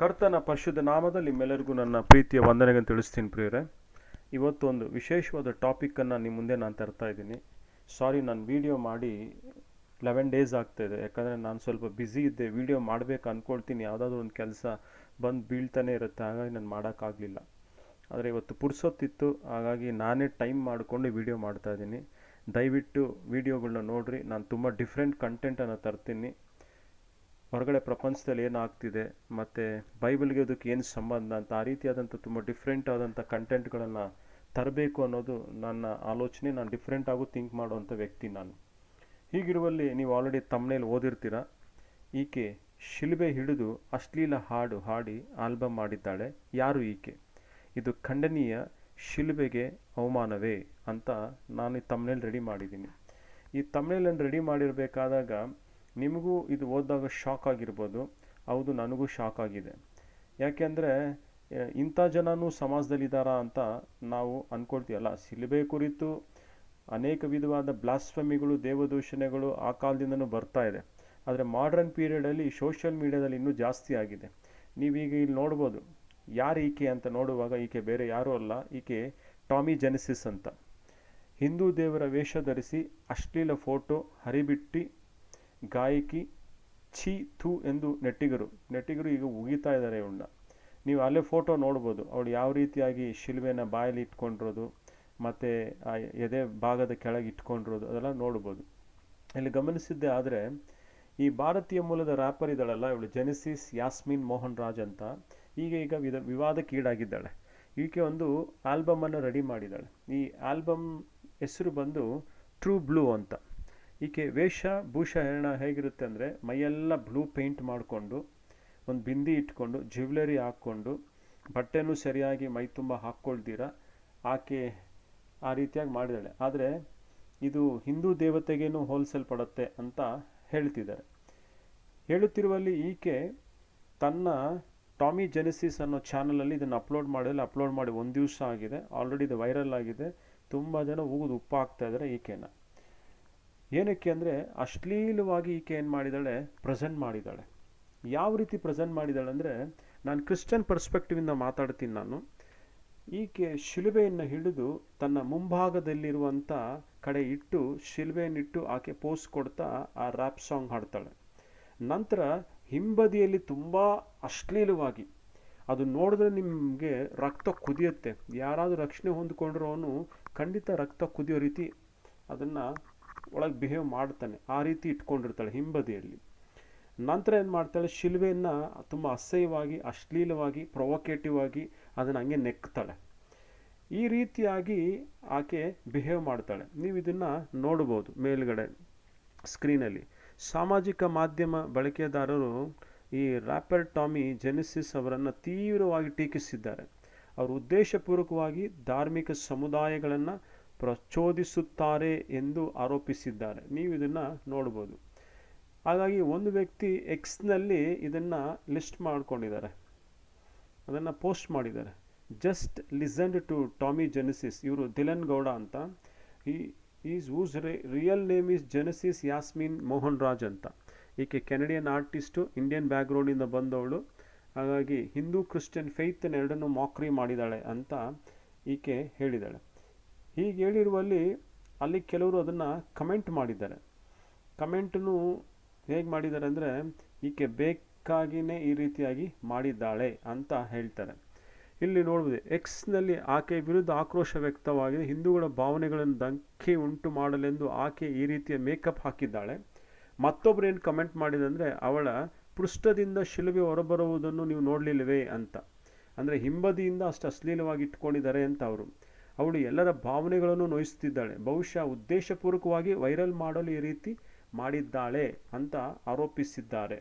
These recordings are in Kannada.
ಕರ್ತನ ಪರಿಶುದ್ಧ ನಾಮದಲ್ಲಿ ನಿಮ್ಮೆಲ್ಲರಿಗೂ ನನ್ನ ಪ್ರೀತಿಯ ವಂದನೆಗಳನ್ನು ತಿಳಿಸ್ತೀನಿ ಪ್ರಿಯರೇ. ಇವತ್ತೊಂದು ವಿಶೇಷವಾದ ಟಾಪಿಕ್ಕನ್ನು ನಿಮ್ಮ ಮುಂದೆ ನಾನು ತರ್ತಾ ಇದ್ದೀನಿ. ಸಾರಿ ನಾನು ವೀಡಿಯೋ ಮಾಡಿ ಲೆವೆನ್ ಡೇಸ್ ಆಗ್ತಾಯಿದೆ ಯಾಕಂದರೆ ನಾನು ಸ್ವಲ್ಪ ಬ್ಯುಸಿ ಇದ್ದೆ. ವಿಡಿಯೋ ಮಾಡಬೇಕು ಅಂದ್ಕೊಳ್ತೀನಿ ಯಾವುದಾದ್ರೂ ಒಂದು ಕೆಲಸ ಬಂದು ಬೀಳ್ತಾನೆ ಇರುತ್ತೆ. ಹಾಗಾಗಿ ನಾನು ಮಾಡೋಕ್ಕಾಗಲಿಲ್ಲ ಆದರೆ ಇವತ್ತು ಪುರ್ಸೊತ್ತಿತ್ತು. ಹಾಗಾಗಿ ನಾನೇ ಟೈಮ್ ಮಾಡಿಕೊಂಡು ವಿಡಿಯೋ ಮಾಡ್ತಾ ಇದ್ದೀನಿ. ದಯವಿಟ್ಟು ವೀಡಿಯೋಗಳನ್ನ ನೋಡಿರಿ. ನಾನು ತುಂಬ ಡಿಫ್ರೆಂಟ್ ಕಂಟೆಂಟನ್ನು ತರ್ತೀನಿ. ಹೊರಗಡೆ ಪ್ರಪಂಚದಲ್ಲಿ ಏನಾಗ್ತಿದೆ, ಮತ್ತು ಬೈಬಲ್ಗೆ ಅದಕ್ಕೆ ಏನು ಸಂಬಂಧ ಅಂತ, ಆ ರೀತಿಯಾದಂಥ ತುಂಬ ಡಿಫ್ರೆಂಟ್ ಆದಂಥ ಕಂಟೆಂಟ್ಗಳನ್ನು ತರಬೇಕು ಅನ್ನೋದು ನನ್ನ ಆಲೋಚನೆ. ನಾನು ಡಿಫ್ರೆಂಟ್ ಆಗು ಥಿಂಕ್ ಮಾಡುವಂಥ ವ್ಯಕ್ತಿ ನಾನು. ಹೀಗಿರುವಲ್ಲಿ ನೀವು ಆಲ್ರೆಡಿ ತಮ್ಮನೇಲಿ ಓದಿರ್ತೀರ. ಈಕೆ ಶಿಲ್ಬೆ ಹಿಡಿದು ಅಶ್ಲೀಲ ಹಾಡು ಹಾಡಿ ಆಲ್ಬಮ್ ಮಾಡಿದ್ದಾಳೆ. ಯಾರು ಈಕೆ? ಇದು ಖಂಡನೀಯ ಶಿಲ್ಬೆಗೆ ಅವಮಾನವೇ ಅಂತ ನಾನು ಈ ತಮ್ಮನೇಲಿ ರೆಡಿ ಮಾಡಿದ್ದೀನಿ. ಈ ತಮ್ಮನೇಲನ್ನು ರೆಡಿ ಮಾಡಿರಬೇಕಾದಾಗ ನಿಮಗೂ ಇದು ಓದಿದಾಗ ಶಾಕ್ ಆಗಿರ್ಬೋದು. ಹೌದು, ನನಗೂ ಶಾಕ್ ಆಗಿದೆ. ಯಾಕೆಂದರೆ ಇಂಥ ಜನನೂ ಸಮಾಜದಲ್ಲಿದ್ದಾರಾ ಅಂತ ನಾವು ಅಂದ್ಕೊಳ್ತೀವಲ್ಲ ಸಿಲುಬೆ ಕುರಿತು ಅನೇಕ ವಿಧವಾದ ಬ್ಲಾಸ್ಫಮಿಗಳು ದೇವದೂಷಣೆಗಳು ಆ ಕಾಲದಿಂದನೂ ಬರ್ತಾ ಇದೆ. ಆದರೆ ಮಾಡ್ರನ್ ಪೀರಿಯಡಲ್ಲಿ ಸೋಷಿಯಲ್ ಮೀಡಿಯಾದಲ್ಲಿ ಇನ್ನೂ ಜಾಸ್ತಿ ಆಗಿದೆ. ನೀವೀಗ ಇಲ್ಲಿ ನೋಡ್ಬೋದು, ಯಾರು ಈಕೆ ಅಂತ ನೋಡುವಾಗ ಈಕೆ ಬೇರೆ ಯಾರೂ ಅಲ್ಲ, ಈಕೆ ಟಾಮಿ ಜೆನೆಸಿಸ್ ಅಂತ. ಹಿಂದೂ ದೇವರ ವೇಷ ಧರಿಸಿ ಅಶ್ಲೀಲ ಫೋಟೋ ಹರಿಬಿಟ್ಟಿ ಗಾಯಕಿ ಛೀ ಥೂ ಎಂದು ನೆಟ್ಟಿಗರು. ನೆಟ್ಟಿಗರು ಈಗ ಉಗಿತಾ ಇದ್ದಾರೆ ಇವಳನ್ನ ನೀವು ಅಲ್ಲೇ ಫೋಟೋ ನೋಡ್ಬೋದು. ಅವಳು ಯಾವ ರೀತಿಯಾಗಿ ಶಿಲ್ವೆನ ಬಾಯಲ್ಲಿ ಇಟ್ಕೊಂಡಿರೋದು, ಮತ್ತು ಆ ಎದೆ ಭಾಗದ ಕೆಳಗೆ ಇಟ್ಕೊಂಡಿರೋದು ಅದೆಲ್ಲ ನೋಡ್ಬೋದು. ಇಲ್ಲಿ ಗಮನಿಸಿದ್ದೆ ಆದರೆ, ಈ ಭಾರತೀಯ ಮೂಲದ ರ್ಯಾಪರ್ ಇದ್ದಾಳಲ್ಲ, ಇವಳು ಜೆನಿಸಿಸ್ ಯಾಸ್ಮಿನ್ ಮೋಹನ್ ರಾಜ್ ಅಂತ. ಈಗ ಈಗ ವಿಧ ವಿವಾದಕ್ಕೀಡಾಗಿದ್ದಾಳೆ ಈಕೆ ಒಂದು ಆಲ್ಬಮನ್ನು ರೆಡಿ ಮಾಡಿದ್ದಾಳೆ. ಈ ಆಲ್ಬಮ್ ಹೆಸರು ಬಂದು ಟ್ರೂ ಬ್ಲೂ ಅಂತ. ಈಕೆ ವೇಷ ಭೂಷಣ ಹೇಗಿರುತ್ತೆ ಅಂದರೆ ಮೈಯೆಲ್ಲ ಬ್ಲೂ ಪೇಂಟ್ ಮಾಡಿಕೊಂಡು, ಒಂದು ಬಿಂದಿ ಇಟ್ಕೊಂಡು, ಜ್ಯುವೆಲರಿ ಹಾಕ್ಕೊಂಡು, ಬಟ್ಟೆನೂ ಸರಿಯಾಗಿ ಮೈ ತುಂಬ ಹಾಕ್ಕೊಳ್ತೀರ? ಆಕೆ ಆ ರೀತಿಯಾಗಿ ಮಾಡಿದಾಳೆ ಆದರೆ ಇದು ಹಿಂದೂ ದೇವತೆಗೇನು ಹೋಲಿಸಲ್ಪಡುತ್ತೆ ಅಂತ ಹೇಳ್ತಿದ್ದಾರೆ. ಹೇಳುತ್ತಿರುವಲ್ಲಿ ಈಕೆ ತನ್ನ ಟಾಮಿ ಜೆನೆಸಿಸ್ ಅನ್ನೋ ಚಾನಲಲ್ಲಿ ಇದನ್ನು ಅಪ್ಲೋಡ್ ಮಾಡಿದಲ್ಲಿ ಅಪ್ಲೋಡ್ ಮಾಡಿ ಒಂದು ದಿವಸ ಆಗಿದೆ. ಆಲ್ರೆಡಿ ಇದು ವೈರಲ್ ಆಗಿದೆ. ತುಂಬ ಜನ ಉಗಿದು ಉಪ್ಪು ಹಾಕ್ತಾ ಇದ್ದಾರೆ ಈಕೆನ. ಏನಕ್ಕೆ ಅಂದರೆ ಅಶ್ಲೀಲವಾಗಿ ಈಕೆ ಏನು ಮಾಡಿದ್ದಾಳೆ ಪ್ರೆಸೆಂಟ್ ಮಾಡಿದ್ದಾಳೆ ಯಾವ ರೀತಿ ಪ್ರೆಸೆಂಟ್ ಮಾಡಿದ್ದಾಳೆ ಅಂದರೆ ನಾನು ಕ್ರಿಶ್ಚಿಯನ್ ಪರ್ಸ್ಪೆಕ್ಟಿವಿಂದ ಮಾತಾಡ್ತೀನಿ ನಾನು. ಈಕೆ ಶಿಲುಬೆಯನ್ನು ಹಿಡಿದು ತನ್ನ ಮುಂಭಾಗದಲ್ಲಿರುವಂಥ ಕಡೆ ಇಟ್ಟು ಶಿಲುಬೆಯನ್ನಿಟ್ಟು ಆಕೆ ಪೋಸ್ ಕೊಡ್ತಾ ಆ ರ್ಯಾಪ್ ಸಾಂಗ್ ಹಾಡ್ತಾಳೆ. ನಂತರ ಹಿಂಬದಿಯಲ್ಲಿ ತುಂಬ ಅಶ್ಲೀಲವಾಗಿ ಅದು ನೋಡಿದ್ರೆ ನಿಮಗೆ ರಕ್ತ ಕುದಿಯುತ್ತೆ. ಯಾರಾದರೂ ರಕ್ಷಣೆ ಹೊಂದ್ಕೊಂಡಿರೋನು ಖಂಡಿತ ರಕ್ತ ಕುದಿಯೋ ರೀತಿ ಅದನ್ನು ಒಳಗೆ ಬಿಹೇವ್ ಮಾಡ್ತಾನೆ. ಆ ರೀತಿ ಇಟ್ಕೊಂಡಿರ್ತಾಳೆ ಹಿಂಬದಿಯಲ್ಲಿ. ನಂತರ ಏನು ಮಾಡ್ತಾಳೆ? ಶಿಲ್ವೆಯನ್ನು ತುಂಬ ಅಸಹ್ಯವಾಗಿ, ಅಶ್ಲೀಲವಾಗಿ ಪ್ರೊವೊಕೇಟಿವ್ ಆಗಿ ಅದನ್ನು ಹಂಗೆ ನೆಕ್ತಾಳೆ. ಈ ರೀತಿಯಾಗಿ ಆಕೆ ಬಿಹೇವ್ ಮಾಡ್ತಾಳೆ. ನೀವು ಇದನ್ನು ನೋಡ್ಬೋದು ಮೇಲ್ಗಡೆ ಸ್ಕ್ರೀನಲ್ಲಿ ಸಾಮಾಜಿಕ ಮಾಧ್ಯಮ ಬಳಕೆದಾರರು ಈ ರ್ಯಾಪರ್ ಟಾಮಿ ಜೆನಿಸಿಸ್ ಅವರನ್ನು ತೀವ್ರವಾಗಿ ಟೀಕಿಸಿದ್ದಾರೆ. ಅವರು ಉದ್ದೇಶಪೂರ್ವಕವಾಗಿ ಧಾರ್ಮಿಕ ಸಮುದಾಯಗಳನ್ನು ಪ್ರಚೋದಿಸುತ್ತಾರೆ ಎಂದು ಆರೋಪಿಸಿದ್ದಾರೆ. ನೀವು ಇದನ್ನು ನೋಡ್ಬೋದು. ಹಾಗಾಗಿ ಒಂದು ವ್ಯಕ್ತಿ ಎಕ್ಸ್ನಲ್ಲಿ ಇದನ್ನು ಲಿಸ್ಟ್ ಮಾಡ್ಕೊಂಡಿದ್ದಾರೆ. ಅದನ್ನು ಪೋಸ್ಟ್ ಮಾಡಿದ್ದಾರೆ. Just listened to Tommy Genesis ಇವರು ದಿಲನ್ ಗೌಡ ಅಂತ. ಈ is whose real name is Genesis Yasmin Mohan Raj ಅಂತ. ಈಕೆ ಕೆನಡಿಯನ್ ಆರ್ಟಿಸ್ಟು ಇಂಡಿಯನ್ ಬ್ಯಾಕ್ಗ್ರೌಂಡಿಂದ ಬಂದವಳು. ಹಾಗಾಗಿ ಹಿಂದೂ ಕ್ರಿಶ್ಚಿಯನ್ ಫೈತ್ನ ಎರಡನ್ನೂ ಮಾಕ್ರಿ ಮಾಡಿದ್ದಾಳೆ ಅಂತ ಈಕೆ ಹೇಳಿದ್ದಾಳೆ. ಹೀಗೆ ಹೇಳಿರುವಲ್ಲಿ ಅಲ್ಲಿ ಕೆಲವರು ಅದನ್ನು ಕಮೆಂಟ್ ಮಾಡಿದ್ದಾರೆ. ಕಮೆಂಟನ್ನು ಹೇಗೆ ಮಾಡಿದ್ದಾರೆ ಅಂದರೆ, ಈಕೆ ಬೇಕಾಗಿಯೇ ಈ ರೀತಿಯಾಗಿ ಮಾಡಿದ್ದಾಳೆ ಅಂತ ಹೇಳ್ತಾರೆ. ಇಲ್ಲಿ ನೋಡ್ಬೋದು ಎಕ್ಸ್ನಲ್ಲಿ ಆಕೆ ವಿರುದ್ಧ ಆಕ್ರೋಶ ವ್ಯಕ್ತವಾಗಿದೆ. ಹಿಂದೂಗಳ ಭಾವನೆಗಳನ್ನು ದಂಕೆ ಉಂಟು ಮಾಡಲೆಂದು ಆಕೆ ಈ ರೀತಿಯ ಮೇಕಪ್ ಹಾಕಿದ್ದಾಳೆ. ಮತ್ತೊಬ್ಬರು ಏನು ಕಮೆಂಟ್ ಮಾಡಿದೆ ಅಂದರೆ, ಅವಳ ಪೃಷ್ಠದಿಂದ ಶಿಲುಬೆ ಹೊರಬರುವುದನ್ನು ನೀವು ನೋಡಲಿಲ್ಲವೇ ಅಂತ. ಅಂದರೆ ಹಿಂಬದಿಯಿಂದ ಅಷ್ಟು ಅಶ್ಲೀಲವಾಗಿ ಇಟ್ಕೊಂಡಿದ್ದಾರೆ ಅಂತ ಅವರು. ಅವಳು ಎಲ್ಲರ ಭಾವನೆಗಳನ್ನು ನೋಯಿಸುತ್ತಿದ್ದಾಳೆ. ಬಹುಶಃ ಉದ್ದೇಶಪೂರ್ವಕವಾಗಿ ವೈರಲ್ ಮಾಡಲು ಈ ರೀತಿ ಮಾಡಿದ್ದಾಳೆ ಅಂತ ಆರೋಪಿಸಿದ್ದಾರೆ.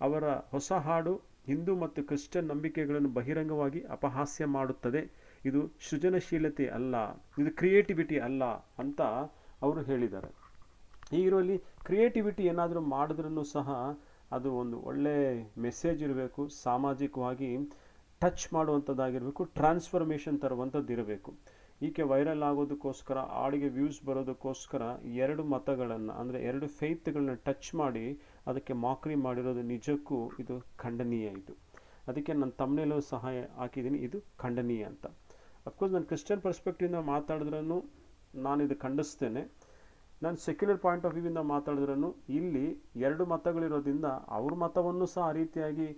ಅವರ ಹೊಸ ಹಾಡು ಹಿಂದೂ ಮತ್ತು ಕ್ರಿಶ್ಚಿಯನ್ ನಂಬಿಕೆಗಳನ್ನು ಬಹಿರಂಗವಾಗಿ ಅಪಹಾಸ್ಯ ಮಾಡುತ್ತದೆ. ಇದು ಸೃಜನಶೀಲತೆ ಅಲ್ಲ, ಇದು ಕ್ರಿಯೇಟಿವಿಟಿ ಅಲ್ಲ ಅಂತ ಅವರು ಹೇಳಿದ್ದಾರೆ. ಈಗಿರುವಲ್ಲಿ ಕ್ರಿಯೇಟಿವಿಟಿ ಏನಾದರೂ ಮಾಡಿದ್ರೂ ಸಹ ಅದು ಒಂದು ಒಳ್ಳೆ ಮೆಸೇಜ್ ಇರಬೇಕು, ಸಾಮಾಜಿಕವಾಗಿ ಟಚ್ ಮಾಡುವಂಥದ್ದಾಗಿರಬೇಕು, ಟ್ರಾನ್ಸ್ಫರ್ಮೇಷನ್ ತರುವಂಥದ್ದು ಇರಬೇಕು ಈಕೆ ವೈರಲ್ ಆಗೋದಕ್ಕೋಸ್ಕರ, ಆಡಿಗೆ ವ್ಯೂಸ್ ಬರೋದಕ್ಕೋಸ್ಕರ ಎರಡು ಮತಗಳನ್ನು, ಅಂದರೆ ಎರಡು ಫೇತ್ಗಳನ್ನ ಟಚ್ ಮಾಡಿ ಅದಕ್ಕೆ ಮಾಕ್ರಿ ಮಾಡಿರೋದು ನಿಜಕ್ಕೂ ಇದು ಖಂಡನೀಯ ಇದು. ಅದಕ್ಕೆ ನನ್ನ ತಮ್ಮನೇಲೂ ಸಹ ಹಾಕಿದ್ದೀನಿ, ಇದು ಖಂಡನೀಯ ಅಂತ. ಅಫ್ಕೋರ್ಸ್ ನಾನು ಕ್ರಿಶ್ಚಿಯನ್ ಪರ್ಸ್ಪೆಕ್ಟಿವಿಂದ ಮಾತಾಡಿದ್ರೂ ನಾನು ಇದು ಖಂಡಿಸ್ತೇನೆ. ನಾನು ಸೆಕ್ಯುಲರ್ ಪಾಯಿಂಟ್ ಆಫ್ ವ್ಯೂವಿಂದ ಮಾತಾಡಿದ್ರೂ ಇಲ್ಲಿ ಎರಡು ಮತಗಳಿರೋದ್ರಿಂದ ಅವ್ರ ಮತವನ್ನು ಸಹ ಆ ರೀತಿಯಾಗಿ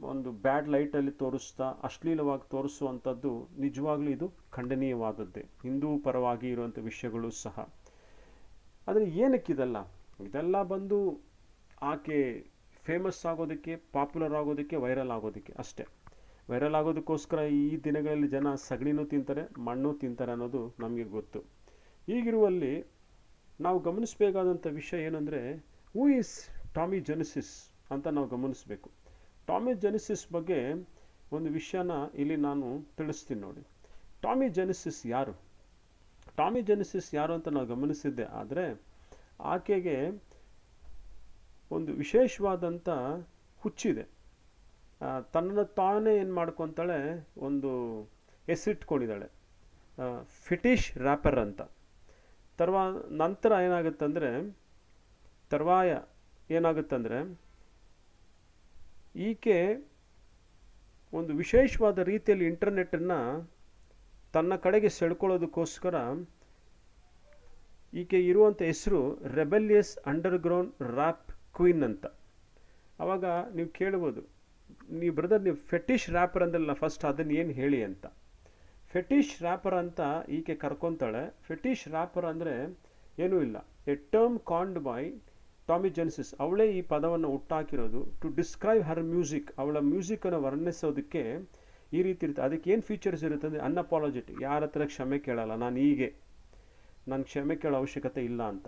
ಒಂದು ಬ್ಯಾಡ್ ಲೈಟಲ್ಲಿ ತೋರಿಸ್ತಾ ಅಶ್ಲೀಲವಾಗಿ ತೋರಿಸುವಂಥದ್ದು ನಿಜವಾಗ್ಲೂ ಇದು ಖಂಡನೀಯವಾದದ್ದೇ. ಹಿಂದೂ ಪರವಾಗಿ ಇರುವಂಥ ವಿಷಯಗಳು ಸಹ. ಆದರೆ ಏನಕ್ಕಿದೆಲ್ಲ? ಇದೆಲ್ಲ ಬಂದು ಆಕೆ ಫೇಮಸ್ ಆಗೋದಕ್ಕೆ ಪಾಪ್ಯುಲರ್ ಆಗೋದಕ್ಕೆ ವೈರಲ್ ಆಗೋದಕ್ಕೆ ಅಷ್ಟೇ. ವೈರಲ್ ಆಗೋದಕ್ಕೋಸ್ಕರ ಈ ದಿನಗಳಲ್ಲಿ ಜನ ಸಗಣಿನೂ ತಿಂತಾರೆ, ಮಣ್ಣು ತಿಂತಾರೆ ಅನ್ನೋದು ನಮಗೆ ಗೊತ್ತು. ಈಗಿರುವಲ್ಲಿ ನಾವು ಗಮನಿಸಬೇಕಾದಂಥ ವಿಷಯ ಏನಂದರೆ ಹೂ ಈಸ್ ಟಾಮಿ ಜೆನಿಸಿಸ್ ಅಂತ ನಾವು ಗಮನಿಸಬೇಕು. ಟಾಮಿ ಜೆನಿಸಿಸ್ ಬಗ್ಗೆ ಒಂದು ವಿಷಯನ ಇಲ್ಲಿ ನಾನು ತಿಳಿಸ್ತೀನಿ ನೋಡಿ. ಟಾಮಿ ಜೆನಿಸಿಸ್ ಯಾರು? ಟಾಮಿ ಜೆನಿಸಿಸ್ ಯಾರು ಅಂತ ನಾವು ಗಮನಿಸಿದ್ದೆ, ಆದರೆ ಆಕೆಗೆ ಒಂದು ವಿಶೇಷವಾದಂಥ ಹುಚ್ಚಿದೆ. ತನ್ನನ್ನು ತಾನೇ ಏನು ಮಾಡ್ಕೊತಾಳೆ? ಒಂದು ಹೆಸರಿಟ್ಕೊಂಡಿದ್ದಾಳೆ. ಫಿಟಿಶ್ ರ್ಯಾಪರ್ ಅಂತ. ತರ್ವಾ, ನಂತರ ಏನಾಗುತ್ತಂದರೆ, ತರ್ವಾಯ ಏನಾಗುತ್ತಂದರೆ ಈಕೆ ಒಂದು ವಿಶೇಷವಾದ ರೀತಿಯಲ್ಲಿ ಇಂಟರ್ನೆಟ್ಟನ್ನು ತನ್ನ ಕಡೆಗೆ ಸೆಳ್ಕೊಳ್ಳೋದಕ್ಕೋಸ್ಕರ ಈಕೆ ಇರುವಂಥ ಹೆಸರು ರೆಬೆಲಿಯಸ್ ಅಂಡರ್ಗ್ರೌಂಡ್ ರ್ಯಾಪ್ ಕ್ವೀನ್ ಅಂತ. ಅವಾಗ ನೀವು ಕೇಳ್ಬೋದು, ನೀವು ಬ್ರದರ್ ನೀವು ಫೆಟಿಶ್ ರ್ಯಾಪರ್ ಅಂದ್ರಲ್ಲ ಫಸ್ಟ್ ಅದನ್ನು ಏನು ಹೇಳಿ ಅಂತ. ಫೆಟಿಶ್ ರ್ಯಾಪರ್ ಅಂತ ಈಕೆ ಕರ್ಕೊತಾಳೆ. ಫೆಟಿಶ್ ರ್ಯಾಪರ್ ಅಂದರೆ ಏನೂ ಇಲ್ಲ, a term coined by Tommy Genesis ಅವಳೇ ಈ ಪದವನ್ನು ಹುಟ್ಟಾಕಿರೋದು ಟು ಡಿಸ್ಕ್ರೈಬ್ ಹರ್ ಮ್ಯೂಸಿಕ್ ಅವಳ ಮ್ಯೂಸಿಕನ್ನು ವರ್ಣಿಸೋದಕ್ಕೆ ಈ ರೀತಿ ಇರುತ್ತೆ. ಅದಕ್ಕೆ ಏನು ಫೀಚರ್ಸ್ ಇರುತ್ತೆ ಅಂದರೆ ಅನ್ಅಪಾಲಜೆಟಿಕ್ ಯಾರ ಹತ್ರ ಕ್ಷಮೆ ಕೇಳಲ್ಲ, ನಾನು ಹೀಗೆ. ನಾನು ಕ್ಷಮೆ ಕೇಳೋ ಅವಶ್ಯಕತೆ ಇಲ್ಲ ಅಂತ.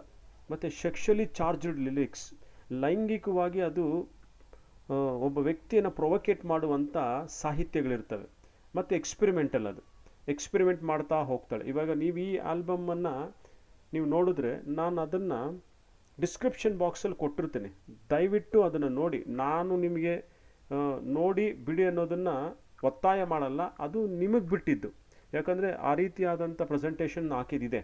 ಮತ್ತು ಸೆಕ್ಷಲಿ ಚಾರ್ಜ್ಡ್ ಲಿರಿಕ್ಸ್ ಲೈಂಗಿಕವಾಗಿ ಅದು ಒಬ್ಬ ವ್ಯಕ್ತಿಯನ್ನು ಪ್ರೊವೊಕೇಟ್ ಮಾಡುವಂಥ ಸಾಹಿತ್ಯಗಳಿರ್ತವೆ. ಮತ್ತು ಎಕ್ಸ್ಪೆರಿಮೆಂಟಲ್ ಅದು. ಎಕ್ಸ್ಪೆರಿಮೆಂಟ್ ಮಾಡ್ತಾ ಹೋಗ್ತಾಳೆ. ಇವಾಗ ನೀವು ಈ ಆಲ್ಬಮನ್ನು ನೀವು ನೋಡಿದ್ರೆ ನಾನು ಅದನ್ನು ಡಿಸ್ಕ್ರಿಪ್ಷನ್ ಬಾಕ್ಸಲ್ಲಿ ಕೊಟ್ಟಿರ್ತೀನಿ. ದಯವಿಟ್ಟು ಅದನ್ನು ನೋಡಿ. ನಾನು ನಿಮಗೆ ನೋಡಿ ಬಿಡಿ ಅನ್ನೋದನ್ನು ಒತ್ತಾಯ ಮಾಡಲ್ಲ. ಅದು ನಿಮಗೆ ಬಿಟ್ಟಿದ್ದು. ಯಾಕಂದರೆ ಆ ರೀತಿಯಾದಂಥ ಪ್ರೆಸೆಂಟೇಷನ್ ಹಾಕಿದಿದೆ.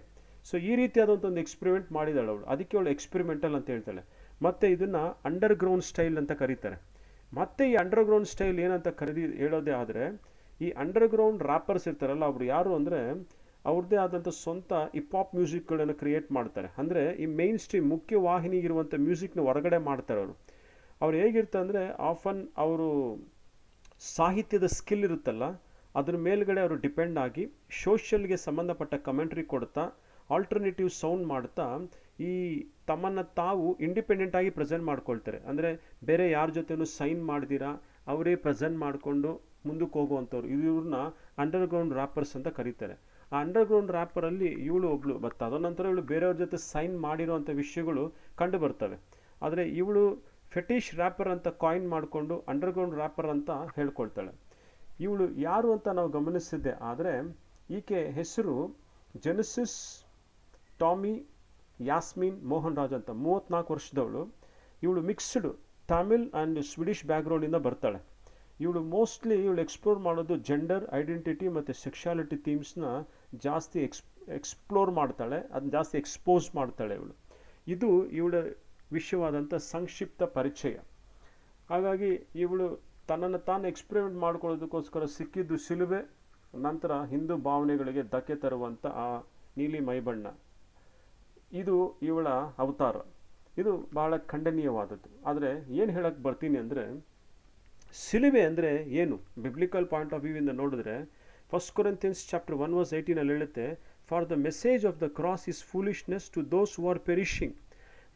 ಸೊ ಈ ರೀತಿಯಾದಂಥ ಒಂದು ಎಕ್ಸ್ಪೆರಿಮೆಂಟ್ ಮಾಡಿದಾಳೆ ಅವಳು. ಅದಕ್ಕೆ ಅವಳು ಎಕ್ಸ್ಪೆರಿಮೆಂಟಲ್ ಅಂತ ಹೇಳ್ತಾಳೆ. ಮತ್ತು ಇದನ್ನು ಅಂಡರ್ ಗ್ರೌಂಡ್ ಸ್ಟೈಲ್ ಅಂತ ಕರೀತಾರೆ. ಮತ್ತು ಈ ಅಂಡರ್ ಗ್ರೌಂಡ್ ಸ್ಟೈಲ್ ಏನಂತ ಕರೆದಿ, ಹೇಳೋದೇ ಆದರೆ, ಈ ಅಂಡರ್ ಗ್ರೌಂಡ್ ರ್ಯಾಪರ್ಸ್ ಇರ್ತಾರಲ್ಲ, ಅವರು ಯಾರು ಅಂದರೆ ಅವ್ರದ್ದೇ ಆದಂಥ ಸ್ವಂತ ಹಿಪ್ ಹಾಪ್ ಮ್ಯೂಸಿಕ್ಗಳನ್ನು ಕ್ರಿಯೇಟ್ ಮಾಡ್ತಾರೆ. ಅಂದರೆ ಈ ಮೇನ್ ಸ್ಟ್ರೀಮ್ ಮುಖ್ಯ ವಾಹಿನಿಗಿರುವಂಥ ಮ್ಯೂಸಿಕ್ನ ಹೊರಗಡೆ ಮಾಡ್ತಾರೆ ಅವರು. ಅವ್ರು ಹೇಗಿರ್ತಾರೆ ಅಂದರೆ ಆಫನ್ ಅವರು ಸಾಹಿತ್ಯದ ಸ್ಕಿಲ್ ಇರುತ್ತಲ್ಲ, ಅದ್ರ ಮೇಲ್ಗಡೆ ಅವರು ಡಿಪೆಂಡ್ ಆಗಿ ಸೋಷಲ್ಗೆ ಸಂಬಂಧಪಟ್ಟ ಕಮೆಂಟ್ರಿ ಕೊಡ್ತಾ ಆಲ್ಟರ್ನೇಟಿವ್ ಸೌಂಡ್ ಮಾಡ್ತಾ, ಈ ತಮ್ಮನ್ನು ತಾವು ಇಂಡಿಪೆಂಡೆಂಟಾಗಿ ಪ್ರೆಸೆಂಟ್ ಮಾಡ್ಕೊಳ್ತಾರೆ. ಅಂದರೆ ಬೇರೆ ಯಾರ ಜೊತೆನೂ ಸೈನ್ ಮಾಡಿದಿರಾ, ಅವರೇ ಪ್ರೆಸೆಂಟ್ ಮಾಡಿಕೊಂಡು ಮುಂದಕ್ಕೆ ಹೋಗುವಂಥವ್ರು. ಇವ್ರನ್ನ ಅಂಡರ್ಗ್ರೌಂಡ್ ರ್ಯಾಪರ್ಸ್ ಅಂತ ಕರೀತಾರೆ. ಆ ಅಂಡರ್ಗ್ರೌಂಡ್ ರ್ಯಾಪರಲ್ಲಿ ಇವಳು ಒಬ್ಳು ಮತ್ತು ನಂತರ ಇವಳು ಬೇರೆಯವ್ರ ಜೊತೆ ಸೈನ್ ಮಾಡಿರೋವಂಥ ವಿಷಯಗಳು ಕಂಡು ಬರ್ತವೆ. ಆದರೆ ಇವಳು ಫೆಟಿಶ್ ರ್ಯಾಪರ್ ಅಂತ ಕಾಯಿನ್ ಮಾಡಿಕೊಂಡು ಅಂಡರ್ಗ್ರೌಂಡ್ ರ್ಯಾಪರ್ ಅಂತ ಹೇಳ್ಕೊಳ್ತಾಳೆ. ಇವಳು ಯಾರು ಅಂತ ನಾವು ಗಮನಿಸಿದ್ದೆ, ಆದರೆ ಈಕೆ ಹೆಸರು ಜೆನೆಸಿಸ್ ಟಾಮಿ ಯಾಸ್ಮಿನ್ ಮೋಹನ್ ರಾಜ್ ಅಂತ ಮೂವತ್ತ್ನಾಲ್ಕು ವರ್ಷದವಳು. ಇವಳು ಮಿಕ್ಸ್ಡ್ ತಮಿಳ್ ಆ್ಯಂಡ್ ಸ್ವಿಡಿಷ್ ಬ್ಯಾಕ್ಗ್ರೌಂಡಿಂದ ಬರ್ತಾಳೆ. ಇವಳು ಮೋಸ್ಟ್ಲಿ ಇವಳು ಎಕ್ಸ್ಪ್ಲೋರ್ ಮಾಡೋದು ಜೆಂಡರ್ ಐಡೆಂಟಿಟಿ ಮತ್ತು ಸೆಕ್ಷಾಲಿಟಿ ಥೀಮ್ಸ್ನ ಜಾಸ್ತಿ ಎಕ್ಸ್ ಎಕ್ಸ್ಪ್ಲೋರ್ ಮಾಡ್ತಾಳೆ ಅದನ್ನ ಜಾಸ್ತಿ ಎಕ್ಸ್ಪೋಸ್ ಮಾಡ್ತಾಳೆ ಇವಳು. ಇದು ಇವಳ ವಿಷಯವಾದಂಥ ಸಂಕ್ಷಿಪ್ತ ಪರಿಚಯ. ಹಾಗಾಗಿ ಇವಳು ತನ್ನನ್ನು ತಾನು ಎಕ್ಸ್ಪೆರಿಮೆಂಟ್ ಮಾಡ್ಕೊಳ್ಳೋದಕ್ಕೋಸ್ಕರ ಸಿಕ್ಕಿದ್ದು ಸಿಲುಬೆ, ನಂತರ ಹಿಂದೂ ಭಾವನೆಗಳಿಗೆ ಧಕ್ಕೆ ತರುವಂಥ ಆ ನೀಲಿ ಮೈಬಣ್ಣ. ಇದು ಇವಳ ಅವತಾರ. ಇದು ಬಹಳ ಖಂಡನೀಯವಾದದ್ದು. ಆದರೆ ಏನು ಹೇಳೋಕ್ಕೆ ಬರ್ತೀನಿ ಅಂದರೆ, ಸಿಲುಬೆ ಅಂದರೆ ಏನು? ಬಿಬ್ಲಿಕಲ್ ಪಾಯಿಂಟ್ ಆಫ್ ವ್ಯೂವಿಂದ ನೋಡಿದ್ರೆ first Corinthians chapter one verse ಏಯ್ಟೀನಲ್ಲಿ ಹೇಳುತ್ತೆ for the message of the cross is foolishness to those who are perishing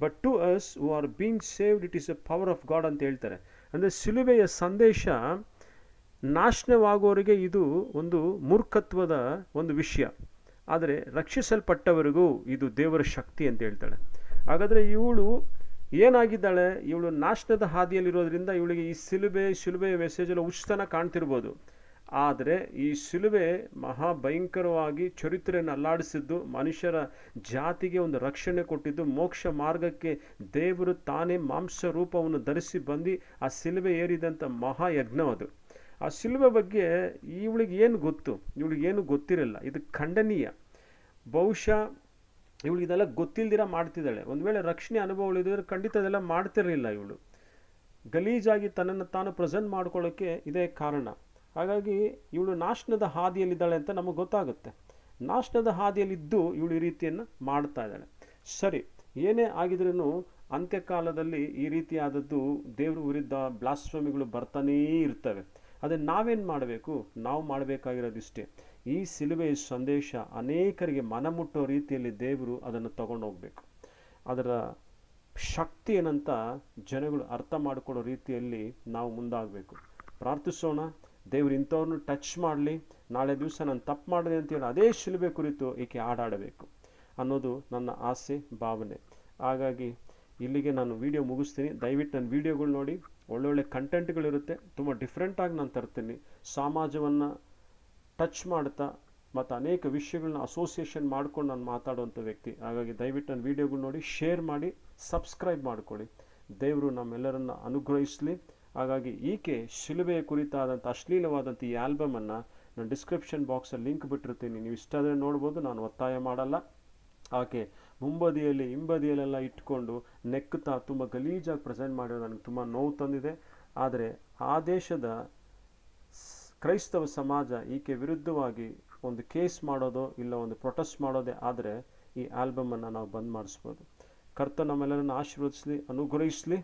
but to us who are being saved it is a power of God ಅಂತ ಹೇಳ್ತಾರೆ. ಅಂದರೆ ಸಿಲುಬೆಯ ಸಂದೇಶ ನಾಶನವಾಗೋರಿಗೆ ಇದು ಒಂದು ಮೂರ್ಖತ್ವದ ಒಂದು ವಿಷಯ. ಆದರೆ ರಕ್ಷಿಸಲ್ಪಟ್ಟವರಿಗೂ ಇದು ದೇವರ ಶಕ್ತಿ ಅಂತ ಹೇಳ್ತಾಳೆ. ಹಾಗಾದರೆ ಇವಳು ಏನಾಗಿದ್ದಾಳೆ? ಇವಳು ನಾಶನದ ಹಾದಿಯಲ್ಲಿರೋದ್ರಿಂದ ಇವಳಿಗೆ ಈ ಸಿಲುಬೆ ಸಿಲುಬೆಯ ಮೆಸೇಜಲ್ಲಿ ಉಚಿತನ ಕಾಣ್ತಿರ್ಬೋದು. ಆದರೆ ಈ ಶಿಲುಬೆ ಮಹಾ ಭಯಂಕರವಾಗಿ ಚರಿತ್ರೆಯನ್ನು ಅಲ್ಲಾಡಿಸಿದ್ದು ಮನುಷ್ಯರ ಜಾತಿಗೆ ಒಂದು ರಕ್ಷಣೆ ಕೊಟ್ಟಿದ್ದು, ಮೋಕ್ಷ ಮಾರ್ಗಕ್ಕೆ ದೇವರು ತಾನೇ ಮಾಂಸ ರೂಪವನ್ನು ಧರಿಸಿ ಬಂದು ಆ ಶಿಲುವೆ ಏರಿದಂಥ ಮಹಾಯಜ್ಞ ಅದು. ಆ ಶಿಲುಬೆ ಬಗ್ಗೆ ಇವಳಿಗೆ ಏನು ಗೊತ್ತು? ಇವಳಿಗೆ ಏನು ಗೊತ್ತಿರಲ್ಲ. ಇದು ಖಂಡನೀಯ. ಬಹುಶಃ ಇವಳಿಗೆ ಇದೆಲ್ಲ ಗೊತ್ತಿಲ್ದಿರ ಮಾಡ್ತಿದ್ದಾಳೆ. ಒಂದು ವೇಳೆ ರಕ್ಷಣೆ ಅನುಭವಗಳಿದ್ರೆ ಖಂಡಿತ ಅದೆಲ್ಲ ಮಾಡ್ತಿರಲಿಲ್ಲ ಇವಳು. ಗಲೀಜಾಗಿ ತನ್ನನ್ನು ತಾನು ಪ್ರೆಸೆಂಟ್ ಮಾಡ್ಕೊಳ್ಳೋಕ್ಕೆ ಇದೇ ಕಾರಣ. ಹಾಗಾಗಿ ಇವಳು ನಾಶನದ ಹಾದಿಯಲ್ಲಿದ್ದಾಳೆ ಅಂತ ನಮಗೆ ಗೊತ್ತಾಗುತ್ತೆ. ನಾಶನದ ಹಾದಿಯಲ್ಲಿದ್ದು ಇವಳು ಈ ರೀತಿಯನ್ನು ಮಾಡ್ತಾ ಇದ್ದಾಳೆ. ಸರಿ, ಏನೇ ಆಗಿದ್ರೂ ಅಂತ್ಯಕಾಲದಲ್ಲಿ ಈ ರೀತಿಯಾದದ್ದು ದೇವ್ರ ವಿರುದ್ಧ ಬ್ಲಾಸ್ವಾಮಿಗಳು ಬರ್ತಾನೇ ಇರ್ತವೆ. ಅದನ್ನು ನಾವೇನು ಮಾಡಬೇಕು? ನಾವು ಮಾಡಬೇಕಾಗಿರೋದಿಷ್ಟೇ. ಈ ಸಿಲುವೆಯ ಸಂದೇಶ ಅನೇಕರಿಗೆ ಮನಮುಟ್ಟೋ ರೀತಿಯಲ್ಲಿ ದೇವರು ಅದನ್ನು ತಗೊಂಡು ಹೋಗಬೇಕು ಅದರ ಶಕ್ತಿ ಏನಂತ ಜನಗಳು ಅರ್ಥ ಮಾಡಿಕೊಳ್ಳೋ ರೀತಿಯಲ್ಲಿ ನಾವು ಮುಂದಾಗಬೇಕು. ಪ್ರಾರ್ಥಿಸೋಣ. ದೇವ್ರು ಇಂಥವ್ರನ್ನ ಟಚ್ ಮಾಡಲಿ, ನಾಳೆ ದಿವಸ ನಾನು ತಪ್ಪು ಮಾಡಿದೆ ಅಂತೇಳಿ ಅದೇ ಶಿಲುಬೆ ಕುರಿತು ಈಕೆ ಆಡಾಡಬೇಕು ಅನ್ನೋದು ನನ್ನ ಆಸೆ, ಭಾವನೆ. ಹಾಗಾಗಿ ಇಲ್ಲಿಗೆ ನಾನು ವಿಡಿಯೋ ಮುಗಿಸ್ತೀನಿ. ದಯವಿಟ್ಟು ನನ್ನ ವೀಡಿಯೋಗಳು ನೋಡಿ. ಒಳ್ಳೊಳ್ಳೆ ಕಂಟೆಂಟ್ಗಳಿರುತ್ತೆ ತುಂಬ ಡಿಫ್ರೆಂಟಾಗಿ ನಾನು ತರ್ತೀನಿ. ಸಮಾಜವನ್ನು ಟಚ್ ಮಾಡ್ತಾ ಮತ್ತು ಅನೇಕ ವಿಷಯಗಳನ್ನ ಅಸೋಸಿಯೇಷನ್ ಮಾಡ್ಕೊಂಡು ನಾನು ಮಾತಾಡುವಂಥ ವ್ಯಕ್ತಿ. ಹಾಗಾಗಿ ದಯವಿಟ್ಟು ನನ್ನ ವೀಡಿಯೋಗಳು ನೋಡಿ ಶೇರ್ ಮಾಡಿ ಸಬ್ಸ್ಕ್ರೈಬ್ ಮಾಡಿಕೊಳ್ಳಿ. ದೇವರು ನಮ್ಮೆಲ್ಲರನ್ನು ಅನುಗ್ರಹಿಸಲಿ. ಹಾಗಾಗಿ ಈಕೆ ಶಿಲುಬೆಯ ಕುರಿತಾದಂಥ ಅಶ್ಲೀಲವಾದಂಥ ಈ ಆಲ್ಬಮನ್ನು ನಾನು ಡಿಸ್ಕ್ರಿಪ್ಷನ್ ಬಾಕ್ಸಲ್ಲಿ ಲಿಂಕ್ ಬಿಟ್ಟಿರ್ತೀನಿ. ನೀವು ಇಷ್ಟ ಆದರೆ ನೋಡ್ಬೋದು, ನಾನು ಒತ್ತಾಯ ಮಾಡಲ್ಲ. ಆಕೆ ಮುಂಬದಿಯಲ್ಲಿ, ಹಿಂಬದಿಯಲ್ಲೆಲ್ಲ ಇಟ್ಕೊಂಡು ನೆಕ್ಕುತ್ತಾ ತುಂಬ ಗಲೀಜಾಗಿ ಪ್ರೆಸೆಂಟ್ ಮಾಡಿರೋದು ನನಗೆ ತುಂಬ ನೋವು ತಂದಿದೆ. ಆದರೆ ಆ ದೇಶದ ಕ್ರೈಸ್ತವ ಸಮಾಜ ಈಕೆ ವಿರುದ್ಧವಾಗಿ ಒಂದು ಕೇಸ್ ಮಾಡೋದೋ ಇಲ್ಲ ಒಂದು ಪ್ರೊಟೆಸ್ಟ್ ಮಾಡೋದೇ ಆದರೆ ಈ ಆಲ್ಬಮನ್ನು ನಾವು ಬಂದ್ ಮಾಡಿಸ್ಬೋದು. ಕರ್ತ ನಮ್ಮೆಲ್ಲರನ್ನು ಆಶೀರ್ವದಿಸಲಿ, ಅನುಗ್ರಹಿಸಲಿ.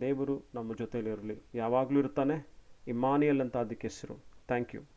ದೇವರು ನಮ್ಮ ಜೊತೆಯಲ್ಲಿರಲಿ. ಯಾವಾಗಲೂ ಇರ್ತಾನೆ. ಇಮ್ಮಾನಿಯಲ್ ಅಂತ ಅದಕ್ಕೆ ಹೆಸರು. Thank you